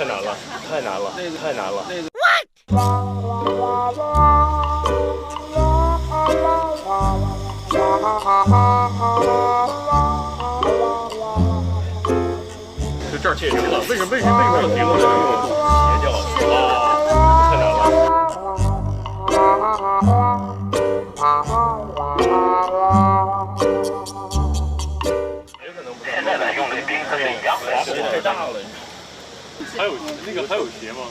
太难了，太难了，太难了。就这儿停了，为什么为什么为什么要停了？邪教啊，太难了。有可能不现在呢，用的冰它是氧的，鞋太大了。还有那个还有鞋吗？